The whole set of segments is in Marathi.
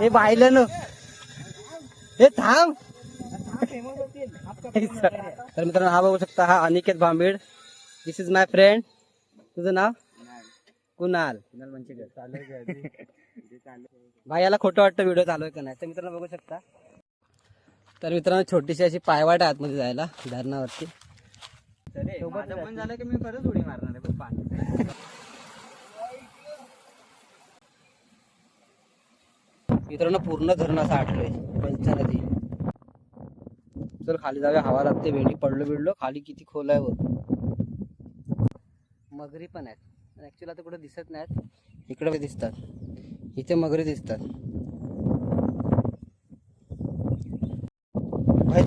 हे बायलं ना. हे थांब. तर मित्रांनो हा बघू शकता हा Aniket Bhambid. This is my friend तुझं नाव? कुणाल. भाई याला खोटं वाटतं व्हिडिओ चालू आहे का नाही? तर मित्रांनो बघू शकता. तर मित्रांनो छोटीशी अशी पायवाट आहे आतमध्ये जायला धरणावरती. झालं की मी परत उडी मारणार आहे बघ पाणी मित्रांनो पूर्ण धरण असं आटलंय. पंचनदी. चल खाली जाऊया. हवा लागते वेळी पडलो बिडलो. खाली किती खोल आहे वर मगरी पण आहेत. ऍक्च्युली आता कुठे दिसत नाहीत. इकडे दिसतात. इथे मगरी दिसतात.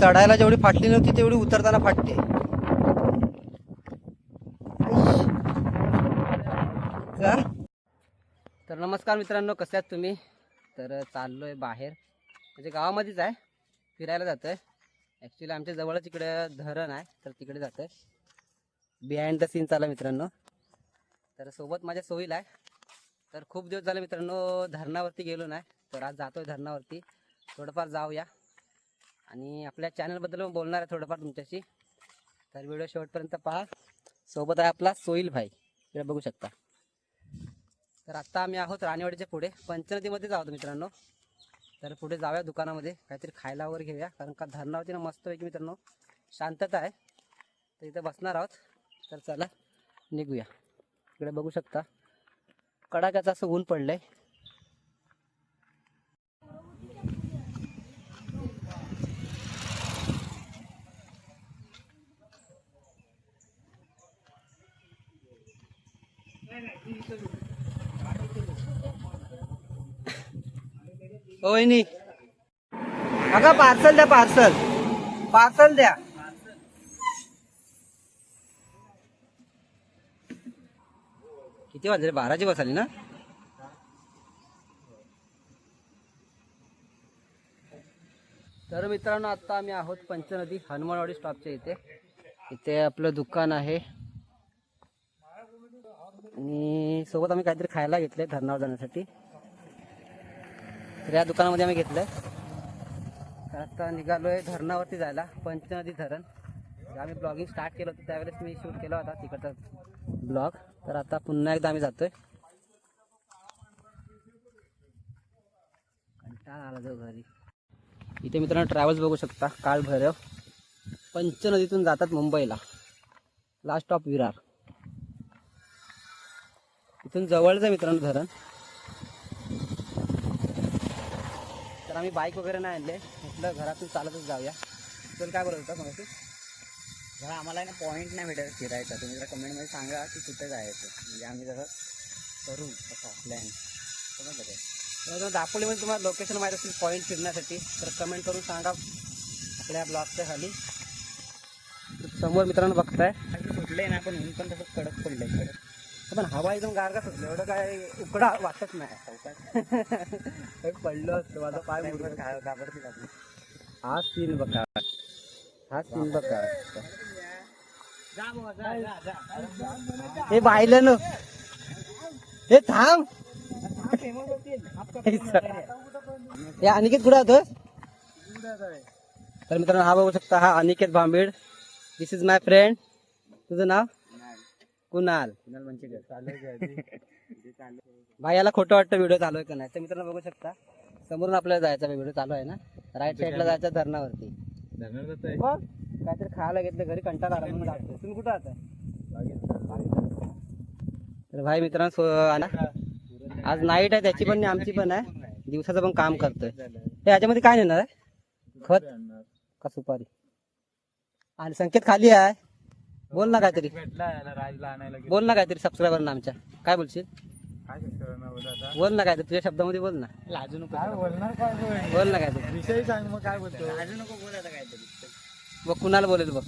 चढायला जेवढी फाटली नव्हती तेवढी उतरताना फाटते. तर नमस्कार मित्रांनो कसे आहात तुम्ही? तर चाललो आहे बाहेर. म्हणजे गावामध्येच आहे. फिरायला जातो आहे ॲक्च्युली आमच्या जवळच इकडे धरण आहे तर तिकडे जातो आहे बिहाइंड द सीन चाला मित्रांनो. तर सोबत माझ्या सोयीला आहे. तर खूप दिवस झाले मित्रांनो धरणावरती गेलो नाही तर आज जातो आहे धरणावरती. थोडंफार जाऊया. आणि आपल्या चॅनलबद्दल बोलणार आहे थोडंफार तुमच्याशी. तर व्हिडिओ शेवटपर्यंत पहा. सोबत आहे आपला सोईल भाई. इकडे बघू शकता. तर आत्ता आम्ही आहोत राणेवाडीच्या पुढे. पंचनदीमध्येच आहोत मित्रांनो. तर पुढे जाऊया दुकानामध्ये. काहीतरी खायला वगैरे घेऊया. कारण का धरणावरती ना मस्तपैकी मित्रांनो शांतता आहे. तर इथं बसणार आहोत. तर चला निघूया. इकडे बघू शकता. कडाक्याचं असं ऊन पडलंय. होय नी. अगं पार्सल द्या पार्सल पार्सल द्या. किती वाजले बाराची बस आली ना? तर मित्रांनो आता आम्ही आहोत पंचनदी हनुमानवाडी स्टॉपच्या इथे. इथे आपलं दुकान आहे. आणि सोबत आम्ही काहीतरी खायला घेतले धरणावर जाण्यासाठी. तर या दुकानामध्ये आम्ही घेतलं. तर आता निघालोय धरणावरती जायला पंचनदी धरण. आम्ही ब्लॉगिंग स्टार्ट केलं होतं त्यावेळेस मी शूट केला होता तिकडचा ब्लॉग तर आता पुन्हा एकदा आम्ही जातोय. कंटाळा आला जो घरी. इथे मित्रांनो ट्रॅव्हल्स बघू शकता काल भैरव पंचनदीतून जातात मुंबईला. Last of Virar. इथून जवळच आहे मित्रांनो धरण. आम्ही बाईक वगैरे नाही आणले. म्हटलं घरातून चालतच जाऊया. चल काय बरं होतं सांगायचं जरा आम्हाला ना पॉईंट नाही भेटत फिरायचा. तुम्ही जरा कमेंटमध्ये सांगा की कुठे जायचं. म्हणजे आम्ही जसं करू तसा प्लॅन काय? तर दापोलीमध्ये तुम्हाला लोकेशन माहीत असेल पॉईंट फिरण्यासाठी तर कमेंट करून सांगा आपल्या ब्लॉगच्या खाली. समोर मित्रांनो बघताय. आणि सुटले ना पण ऊन पण तसं कडक पडलंय. कडक पण हवा एकदम गारगा सुटली एवढं काय उकडा वाटत नाही. पडलं असतं माझा पाय हा सीन बघा. हा सीन बघा. हे बायलं न. हे थांब. हे अनिकेत कुठं होतं तर मित्रांनो हा बघू शकता हा Aniket Bhambid. This is my friend तुझं नाव? कुणाल. कुणाल म्हणजे भाई याला खोटं वाटतं व्हिडिओ चालू आहे का नाही? तर मित्रांनो बघू शकता. समोरून आपल्याला जायचा व्हिडिओ चालू आहे ना? राईट साईडला जायचं धरणावरती. काहीतरी खायला घेतलं घरी कंटाळा आला म्हणून जातोय. तुम्ही कुठं आता तर भाई मित्रांनो. आज नाईट आहे त्याची पण नाही आमची पण आहे. दिवसाचं पण काम करतोय. हे याच्यामध्ये काय नेणार आहे? खत? का सुपारी? आणि संकेत खाली आहे. बोल ना काहीतरी. राजला आणायला बोल ना काहीतरी सबस्क्रायबर आमच्या. काय बोलशील? काय बोलतो आता? बोल ना काहीतरी तुझ्या शब्दामध्ये बोल ना. लाजू नको. काय बोलणार काय बोल? ना काहीतरी. विषय सांग मग काय बोलतो. लाजू नको बोल आता काहीतरी. बघ कुणाला बोलेल बघ.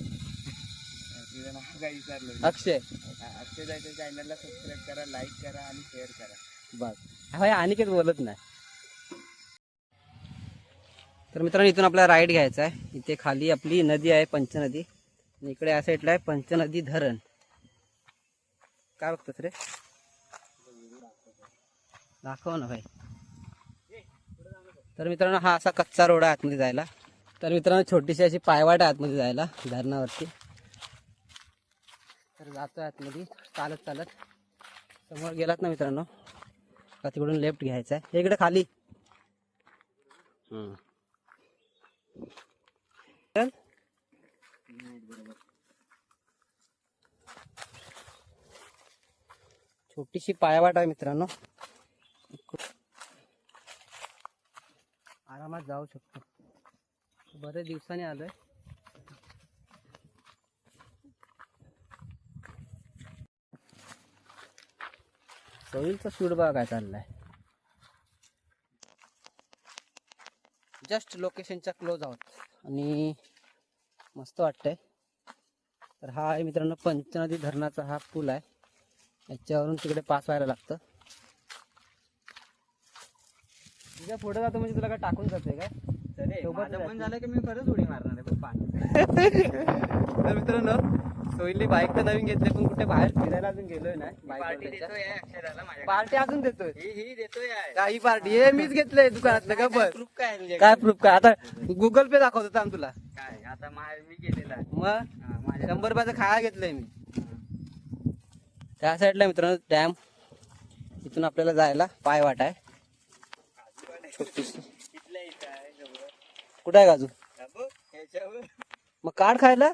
काय विचारलं? अक्षय. अक्षय जायचं चॅनलला सबस्क्राईब करा लाईक करा आणि शेअर करा. भाई अनिकेत बोलत नाही. तर मित्रांनो इथून आपल्याला राईड घ्यायचा आहे. इथे खाली आपली नदी आहे पंचनदी. आणि इकडे या साईडला आहे पंचनदी धरण. काय बघतोस रे? दाखव ना भाई. तर मित्रांनो हा असा कच्चा रोड आहे आतमध्ये जायला. तर मित्रांनो छोटीशी अशी पायवाट आहे आतमध्ये जायला धरणावरती. तर जातोय आतमध्ये चालत चालत. समोर गेलात ना मित्रांनो? का तिकडून लेफ्ट घ्यायचा आहे इकडे खाली. छोटीशी पायावाट आहे मित्रांनो. आरामात जाऊ शकतो. बरेच दिवसांनी आलोय. सोयीचा शूट बघा काय चाललाय. जस्ट लोकेशनच्या क्लोज आहोत. आणि मस्त वाटतंय. तर हा आहे मित्रांनो पंचनदी धरणाचा हा पूल आहे. याच्यावरून तिकडे पास व्हायला लागतं. तुझ्या पुढे जातो म्हणजे तुला काय टाकून जाते काय? झालं की मी उडी मारणार आहे पाणी. तर मित्रांनो सोयली बाईक तर नवीन घेतली पण कुठे बाहेर फिरायला अजून गेलोय नाही पार्टी देतोय पार्टी अजून देतोय? ही ही देतोय काही पार्टी हे मीच घेतलंय दुकानात का बस. प्रूफ काय? काय प्रूफ काय? आता गुगल पे दाखवत होता तुला. काय आता मा- मी गेलेला. आहे. मग शंभर रुपयाचं खायला घेतलंय मी. त्या साईडला मित्रांनो डॅम. इथून आपल्याला जायला पाय वाट आहे. कुठं आहे काजू? मग काढ खायला.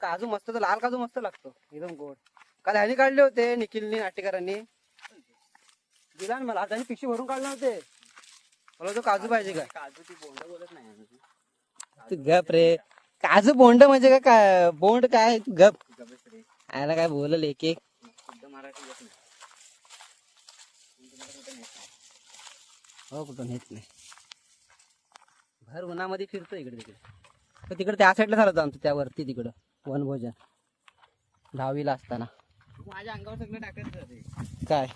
काजू मस्त तर लाल काजू मस्त लागतो. एकदम गोड. काल ह्यानी काढले होते निखिलनी नाटेकरांनी दिला ना मला. आता ह्यांनी पिशवी भरून काढले होते. मला तो काजू पाहिजे का काजू ती बोंड बोलत नाही तू गप रे. काजू बोंड म्हणजे काय? काय बोंड काय? गप. आयला काय बोलल एक एक. शुद्ध मराठी येत नाही. हो कुठं नेत भर उन्हामध्ये फिरतो इकडे तिकडे. तिकडे त्या साईडला झालं आमचं त्यावरती तिकडं वनभोजन दहावीला असताना. माझ्या अंगावर सगळं टाकत जाते काय?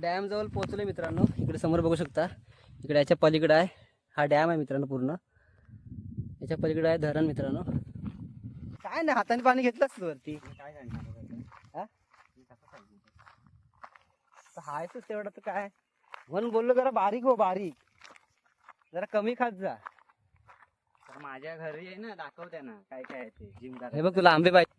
डॅम जवळ पोहोचले मित्रांनो. इकडे समोर बघू शकता. इकडे याच्या पलीकडे आहे. हा डॅम आहे मित्रांनो पूर्ण. याच्या पलीकडे आहे धरण मित्रांनो. काय नाही हाताने पाणी घेतलंच वरती. काय सांगणार? हा? हायच तेवढं तर काय? म्हणून बोललो जरा बारीक हो बारीक. जरा कमी खात जा. तर माझ्या घरी आहे ना दाखवते ना काय काय आहे ते जिम हे बघ तुला आंबे पाहिजे.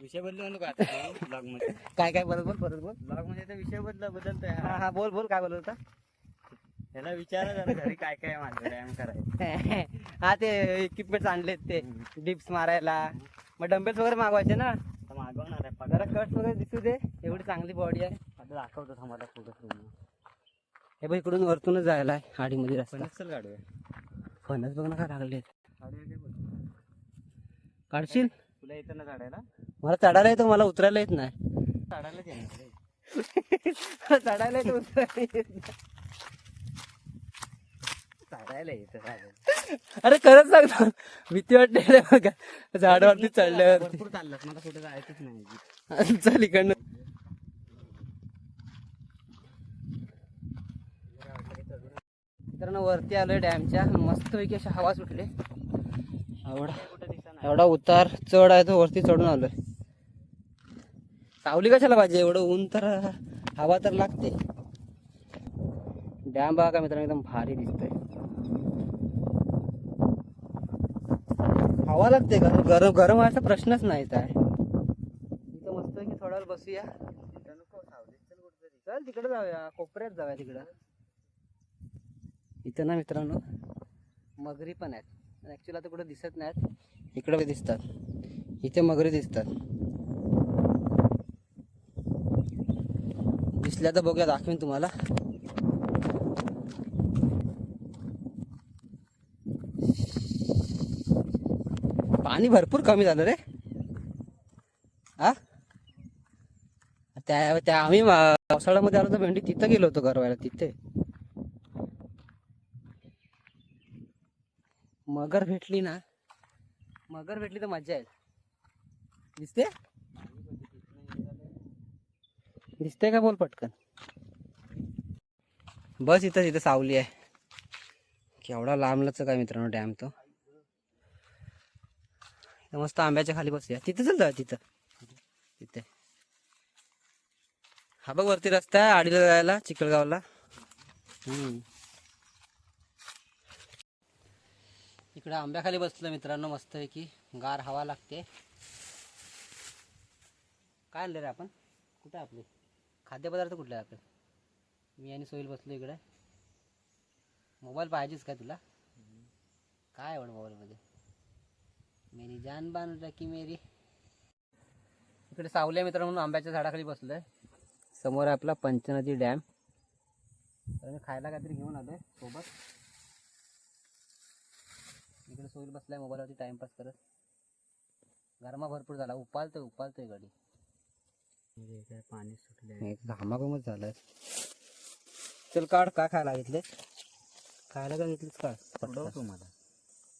विषय बदलू नको आता ब्लॉगमध्ये. काय काय बरोबर परत बोल. ब्लॉगमध्ये तर विषय बदल बदलतोय हा. हा हा बोल बोल काय बोलत होता? त्याला विचारा जरा घरी काय काय माझं व्यायाम करायचं हा ते इक्विपमेंट आणलेत ते डिप्स मारायला. मग डंबेल्स वगैरे मागवायचे ना? आता मागवणार आहे. जरा पगार कट वगैरे दिसू दे. एवढी चांगली बॉडी आहे. आता दाखवतो थांबाला पुढं पूर्ण. हे बघ इकडून वरतूनच जायला आहे आडीमध्ये रस्ता. पण चल काढूया फणस बघ ना काय लागले काढशील? तुला येतं ना झाडायला? मला चढायला येतं मला उतरायला येत नाही. झाडायलाच येणार रे. चढायला येतं उतरायला येत नाही. झाडायला येतं झाडायला अरे खरंच सांगतो भीती वाटते बघा. झाडावरती चढल्यावर भरपूर चाललं. मला कुठे जायचंच नाही. चल इकडनं. मित्रांनो वरती आलोय डॅमच्या. मस्तपैकी अशी हवा सुटली. एवढा एवढा उतार चढ आहे तो वरती चढून आलोय. सावली कशाला पाहिजे? एवढं ऊन तर हवा तर लागते. डॅम बघा का मित्रांनो एकदम भारी दिसतोय. हवा लागते गरम गरम गरम व्हायचा प्रश्नच नाही काय? इथं मस्त की थोडा वेळ बसूया. नको चल तिकडे जाऊया कोपऱ्यात जाऊया तिकडं. इथं ना मित्रांनो मगरी पण आहेत. ॲक्च्युली आता कुठं दिसत नाहीत. इकडे बी दिसतात. इथे मगरी दिसतात. दिसल्या तर बघूया दाखवेन तुम्हाला. पाणी भरपूर कमी झालं रे. हा? त्या त्या आम्ही पावसाळ्यामध्ये आलो तर भेंडी तिथं गेलो होतो गरवायला तिथे. मगर भेटली ना मगर भेटली तर मजा येईल. दिसते? दिसते का बोल पटकन? बस इथं इथं सावली आहे. केवढा लांबलाच काय मित्रांनो डॅम तो. मस्त आंब्याच्या खाली बसूया. तिथे चल जाऊया तिथं. तिथे. हा बघ वरती रस्ता आहे आडीला जायला चिखलगावला. इकडे आंब्याखाली बसलो मित्रांनो मस्त आहे की गार हवा लागते. काय आणलं रे आपण? कुठे आपले? खाद्यपदार्थ कुठले आपले? मी आणि सोईल बसलो इकडे. मोबाईल पाहिजेच काय तुला? काय आवड मोबाईलमध्ये? मेरी जान बान की मेरी। इकडे सावल्या मित्र म्हणून आंब्याच्या झाडाखाली बसलोय. समोर आपला पंचनदी डॅम. तर मी खायला काहीतरी घेऊन आलोय सोबत. इकडे सोईल बसलाय मोबाईलवरती टाइमपास करत. गरमा भरपूर झाला. उपालतोय उपालतोय गाडी. पाणी सुटले घामाघूमच झालाय. चल काढ का खायला घेतले खायला का घेतलीस? का तुम्हाला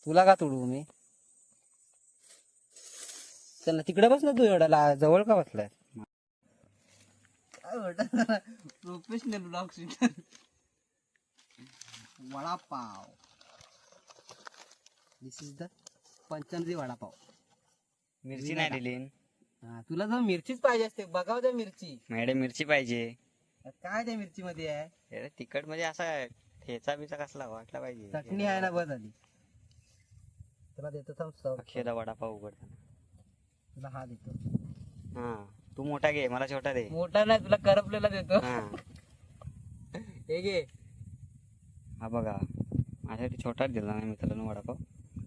तुला का तोडू मी? चल ना तिकडे बस ना तू एवढा ला- जवळ का बसलाय? Professional blog shooter vada pav. This is the Panchnadi vada pav. मिरची नाही दिली. हा तुला जर मिरचीच पाहिजे असते बघाव त्या मिरची. मॅडम मिरची पाहिजे. काय त्या मिरची मध्ये आहे? अरे तिखट म्हणजे असा ठेचा बिचा कसला वाटला पाहिजे. चटणी आहे ना बस आधी तुला देतो थांब वडापाव उघडताना. तुला हा देतो. हा तू मोठा घे मला छोटा दे. मोठा नाही तुला करपलेला देतो. हा. हे घे. हा बघा माझ्यासाठी छोटाच दिला नाही मित्रांनो वडापाव.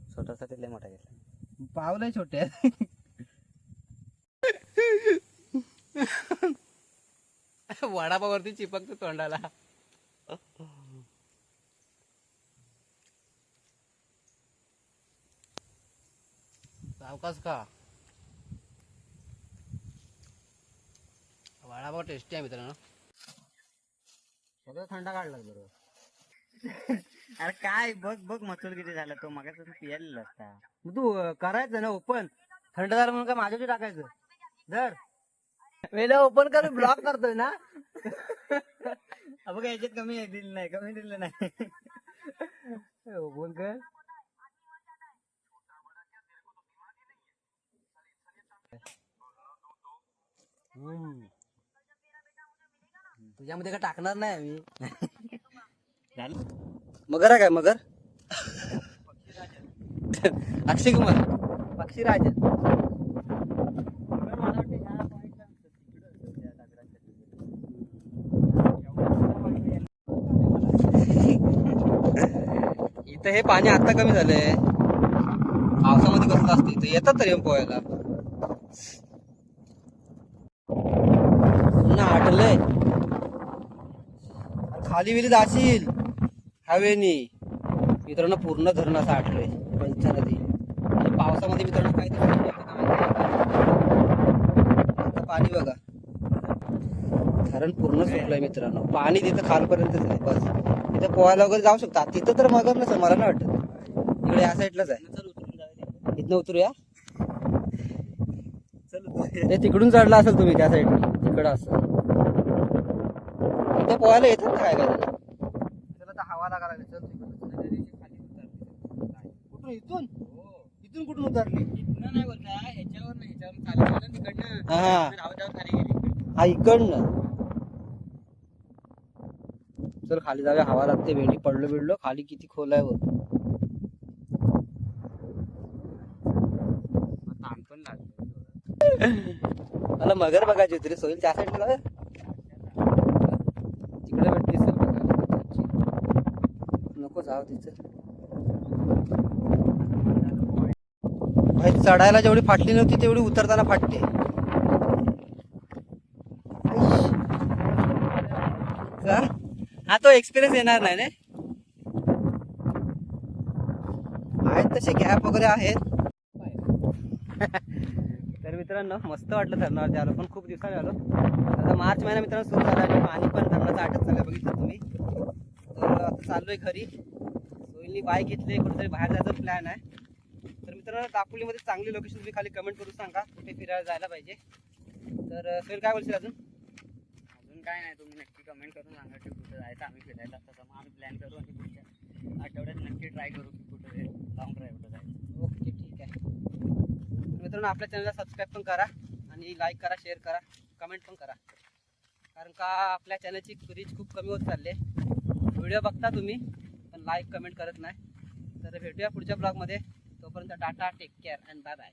छोटासा ते लय मोठा घेतला. पावलंय छोटे वडापावरती चिपकतो तोंडाला. सावकाश का वडापाव टेस्टी आहे मित्रांनो. सगळं थंड काढला बरोबर. अरे काय बघ बघ मसूल किती झाला तो. मग पियालेला असता मग तू अं, करायचं ना ओपन थंड झालं म्हणून काय माझ्याशी टाकायचं? धर. वेळेला ओपन कर ब्लॉक करतोय ना? बघ याच्यात कमी दिलं नाही कमी दिलं नाही. ओपन कर. हम्म. तुझ्यामध्ये काय टाकणार नाही आम्ही? झालं? मगर आहे काय मगर? अक्षय कुमार. पक्षी राज इथं हे पाणी आता कमी झालंय. पावसामध्ये कसलं असतं इथं? येतात तरी पोहायला. पुन्हा आटलंय. खाली विली जाशील हवेनी. मित्रांनो पूर्ण धरण असं आटलंय पंचनदी. आणि पावसामध्ये मित्रांनो काय आता पाणी बघा. धरण पूर्ण सुकलंय मित्रांनो. पाणी तिथं खालपर्यंतच आहे. बस. तिथं पोहायला वगैरे जाऊ शकता. तिथं तर मगर नसेल मला नाही वाटत. इकडे या साईडलाच आहे. इथनं उतरूया? ते तिकडून चढला असेल तुम्ही त्या साईडला तिकडं असं. इथं पोहायला येतात काय जण? त्याला तर हवा लागा लागली. चल. कुठून? इथून? इथून कुठून उतरली? नाही बोलता. ह्याच्यावर नाही ह्याच्यावर खाली गेलं तिकडनं. हा. रावजावर खाली गेली. हा इकडनं. चल खाली जाऊया. हवा लागते वेळी पडलो बिडलो. खाली किती खोल आहे बघ. ताण पण लागलं मला मगर बघायची होती रे सोईल त्या साईडला जाऊया तिकडे भेट दिसेल बघायला गाव तिचं चढायला जेवढी फाटली नव्हती तेवढी उतरताना फाटते हा? तो एक्सपिरियन्स येणार नाही ना आहेत तसे गॅप वगैरे आहेत. तर मित्रांनो मस्त वाटलं धरणावरती आलो. पण खूप दिवसाने आलो. आता मार्च महिना मित्रांनो सुरू झाला आणि पाणी पण धरणाचा आटत चाललं बघितलं तुम्ही. तर आता चाललोय घरी. सोयीनी बाईक घेतली कुठेतरी बाहेर जायचा प्लॅन आहे. तर मित्रांनो दापोलीमध्ये चांगली लोकेशन तुम्ही खाली कमेंट करून सांगा. कुठे फिरायला जायला पाहिजे. तर सोहेल काय बोलशील अजून? अजून काय नाही तुम्ही नक्की कमेंट करून सांगा की कुठं जायचं आम्ही फिरायला. तसं मग आम्ही प्लॅन करू आणि पुढच्या आठवड्यात नक्की ट्राय करू की कुठं लॉंग ड्राईव्हला जायचं. ओके ठीक आहे. तर मित्रांनो आपल्या चॅनलला सबस्क्राईब पण करा आणि लाईक करा शेअर करा कमेंट पण करा. कारण का आपल्या चॅनलची रीच खूप कमी होत चालली आहे. व्हिडिओ बघता तुम्ही लाईक कमेंट करत नाही. तर भेटूया पुढच्या ब्लॉगमध्ये तोपर्यंत tata take care and bye bye